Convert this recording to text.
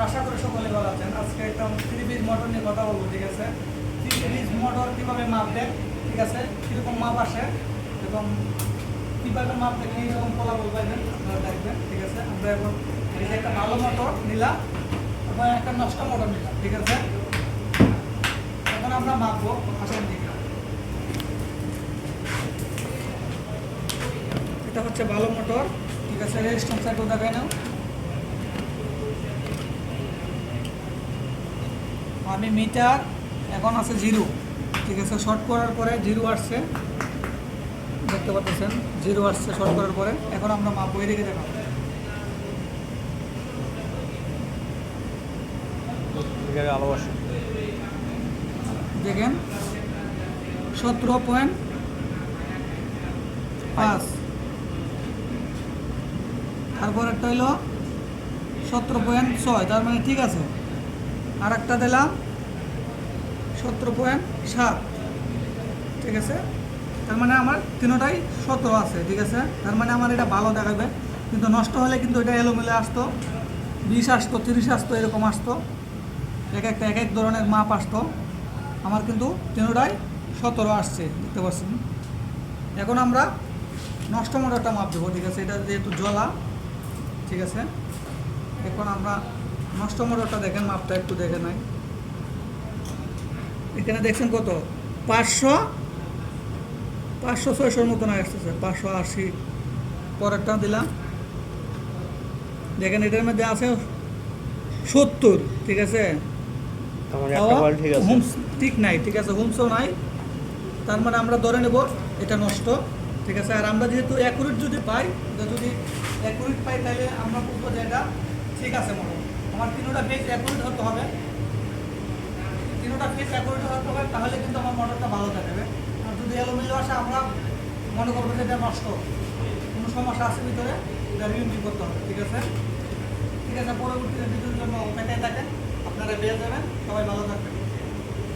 আশা করি সকলে ভালো আছেন। আজকে একটা থ্রি পিস নিয়ে কথা বলব, ঠিক আছে? থ্রি পিস কীভাবে মাপবেন ঠিক আছে? কীরকম মাপ আসে এবং কীভাবে মাপ দেখে এইরকম ফলাফল পাইবেন, আপনারা দেখবেন, ঠিক আছে? আমরা এখন একটা ভালো মোটর নিলাম, এবং একটা নষ্ট মোটর নিলাম, ঠিক আছে? এখন আমরা মাপবো আসেন দিকে এটা হচ্ছে ভালো মোটর ঠিক আছে? রেজিস্ট্রেশন সাইটও দেখায় আমি মিটার এখন আছে জিরো। ঠিক আছে শর্ট করার পরে জিরো আসছে। দেখতে পাচ্ছেন জিরো আসছে শর্ট করার পরে। এখন আমরা মাপ বই রেখে দেখাবো দেখেন সতেরো পয়েন্ট পাঁচ। তারপর একটা হইল সতেরো পয়েন্ট ছয় তার মানে ঠিক আছে। আর একটা দিলাম। সতেরো পয়েন্ট সাত। ঠিক আছে? তার মানে আমার তিনোটাই সতেরো আছে, ঠিক আছে? তার মানে আমার এটা ভালো দেখাবে। কিন্তু নষ্ট হলে কিন্তু এটা এলোমেলো আসতো। বিশ আসতো, তিরিশ আসতো, এরকম আসতো। এক একটা, এক এক ধরনের মাপ আসতো। আমার কিন্তু তিনোটাই সতেরো আসছে, দেখতে পাচ্ছেন? এখন আমরা নষ্ট মোটরটা মাপ দেবো, ঠিক আছে? এটা যেহেতু জলা ঠিক আছে? এখন আমরা নষ্ট মোটরটা দেখেন মাপটা একটু দেখে নাই। এখানে দেখছেন কত? পাঁচশো পাঁচশো ছয়শোর মতন আসতেছে পাঁচশো আশি। পরেরটা দিলাম। দেখেন এটার মধ্যে আছে সত্তর ঠিক আছে? বল ঠিক হোমস ঠিক নাই ঠিক আছে হোমসও নাই। তার মানে আমরা ধরে নেব এটা নষ্ট ঠিক আছে? আর আমরা যেহেতু অ্যাকুরেট যদি পাই যদি অ্যাকুরেট পাই তাহলে আমরা বলব যে এটা ঠিক আছে মনে হয়। আমার তিনোটা ফেস অ্যাকুরেট হতে হবে। তিনোটা ফেস অ্যাকুরেট হতে হবে, তাহলে কিন্তু আমার মোটরটা ভালো থাকবে। আর যদি এলোমেলো আসে, আমরা মনে করব যে এটা নষ্ট। কোনো সমস্যা আছে ভিতরে, এটা রিউন্ডি করতে হবে, ঠিক আছে? ঠিক আছে, পরবর্তীতে ভিডিওর জন্য অপেক্ষায় থাকেন। আপনারা পেয়ে যাবেন। সবাই ভালো থাকবেন।